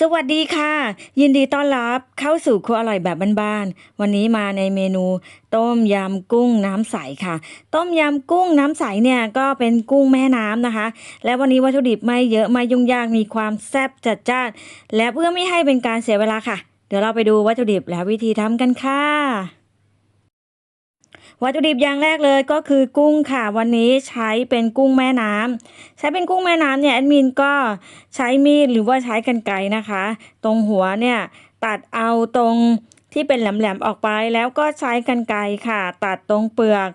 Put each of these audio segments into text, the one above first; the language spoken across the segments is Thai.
สวัสดีค่ะ ยินดีต้อนรับเข้าสู่ครัวอร่อยแบบบ้านๆวันนี้มาในเมนู ต้มยำกุ้งน้ำใสค่ะ ต้มยำกุ้งน้ำใสเนี่ยก็เป็นกุ้งแม่น้ำนะคะ และวันนี้วัตถุดิบไม่เยอะไม่ยุ่งยากมีความแซ่บจัดจ้านและเพื่อไม่ให้เป็นการเสียเวลาค่ะ เดี๋ยวเราไปดูวัตถุดิบและวิธีทำกันค่ะ วัตถุดิบอย่างแรกเลยก็คือกุ้งค่ะ วันนี้ใช้เป็นกุ้งแม่น้ำใช้เป็นกุ้งแม่น้ำเนี่ยแอดมินก็ใช้มีดหรือว่าใช้กรรไกรนะคะ ตรงหัวเนี่ยตัดเอาตรงที่เป็นแหลมๆออกไปแล้วก็ใช้กรรไกรค่ะ ตัดตรงเปลือก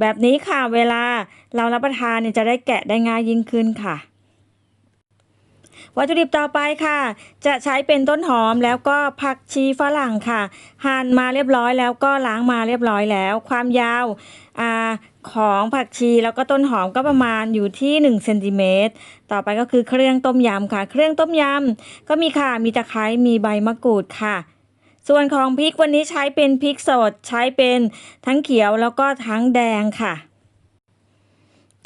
แบบนี้ค่ะเวลาเรารับประทานเนี่ยจะได้แกะได้ง่ายยิ่งขึ้นค่ะ วัตถุดิบต่อไปค่ะ จะใช้เป็นต้นหอมแล้วก็ผักชีฝรั่งค่ะ หั่นมาเรียบร้อยแล้วก็ล้างมาเรียบร้อยแล้ว ความยาวอของผักชีแล้วก็ต้นหอมก็ประมาณอยู่ที่1เซนติเมตรต่อไปก็คือเครื่องต้มยำค่ะ เครื่องต้มยำก็มีค่ะมีตะไคร้มีใบมะกรูดค่ะ ส่วนของพริกวันนี้ใช้เป็นพริกสดใช้เป็นทั้งเขียวแล้วก็ทั้งแดงค่ะ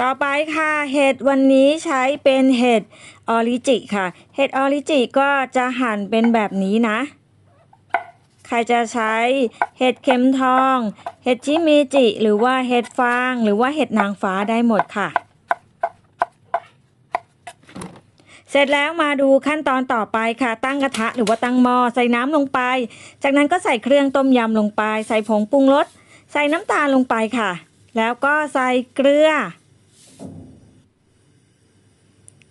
ต่อไปค่ะ เห็ดวันนี้ใช้เป็นเห็ดออริจิค่ะ เห็ดออริจิก็จะหั่นเป็นแบบนี้นะ ใครจะใช้เห็ดเข็มทอง เห็ดชิเมจิ หรือว่าเห็ดฟาง หรือว่าเห็ดนางฟ้าได้หมดค่ะ เสร็จแล้วมาดูขั้นตอนต่อไปค่ะ ตั้งกระทะหรือว่าตั้งหม้อใส่น้ำลงไป จากนั้นก็ใส่เครื่องต้มยำลงไป ใส่ผงปรุงรส ใส่น้ำตาลลงไปค่ะ แล้วก็ใส่เกลือ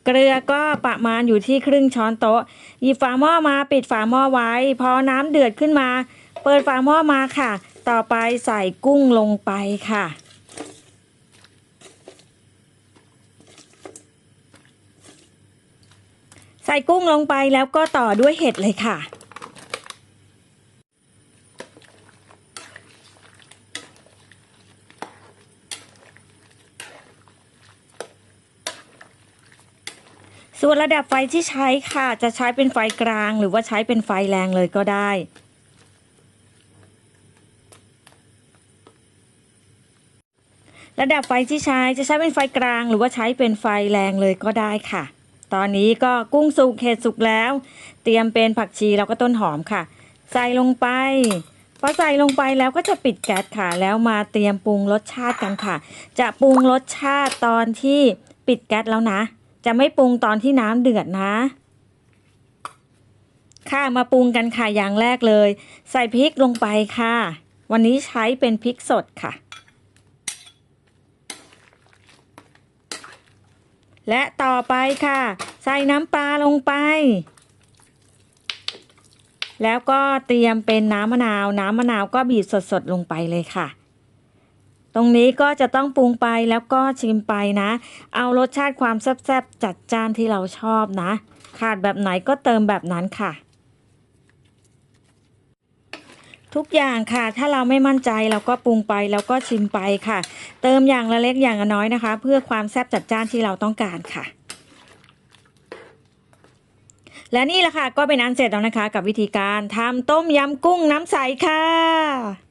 เกลือก็ประมาณอยู่ที่ครึ่งช้อนโต๊ะ หยิบฝาหม้อมาปิดฝาหม้อไว้ พอน้ำเดือดขึ้นมา เปิดฝาหม้อมาค่ะ ต่อไปใส่กุ้งลงไปค่ะ ใส่กุ้งลงไปแล้วก็ต่อด้วยเห็ดเลยค่ะ ส่วนระดับไฟที่ใช้ค่ะ จะใช้เป็นไฟกลางหรือว่าใช้เป็นไฟแรงเลยก็ได้ระดับไฟที่ใช้จะใช้เป็นไฟกลาง หรือว่าใช้เป็นไฟแรงเลยก็ได้ค่ะ ตอนนี้ก็กุ้งสุกเห็ดสุกแล้ว เตรียมเป็นผักชีแล้วก็ต้นหอมค่ะ ใส่ลงไปพอใส่ลงไปแล้วก็จะปิดแก๊สค่ะ แล้วมาเตรียมปรุงรสชาติกันค่ะ จะปรุงรสชาติตอนที่ปิดแก๊สแล้วนะ จะไม่ปรุงตอนที่น้ำเดือดนะ ค่ะมาปรุงกันค่ะอย่างแรกเลย ใส่พริกลงไปค่ะ วันนี้ใช้เป็นพริกสดค่ะ และต่อไปค่ะ ใส่น้ำปลาลงไป แล้วก็เตรียมเป็นน้ำมะนาว น้ำมะนาวก็บีบสดๆลงไปเลยค่ะ ตรงนี้ก็จะต้องปรุงไปแล้วก็ชิมไปนะ เอารสชาติความแซ่บๆจัดจ้านที่เราชอบนะ ขาดแบบไหนก็เติมแบบนั้นค่ะ ทุกอย่างค่ะ ถ้าเราไม่มั่นใจเราก็ปรุงไปแล้วก็ชิมไปค่ะ เติมอย่างละเล็กอย่างละน้อยนะคะ เพื่อความแซ่บจัดจ้านที่เราต้องการค่ะและนี่แหละค่ะก็เป็นอันเสร็จแล้วนะคะ กับวิธีการทำต้มยำกุ้งน้ำใสค่ะ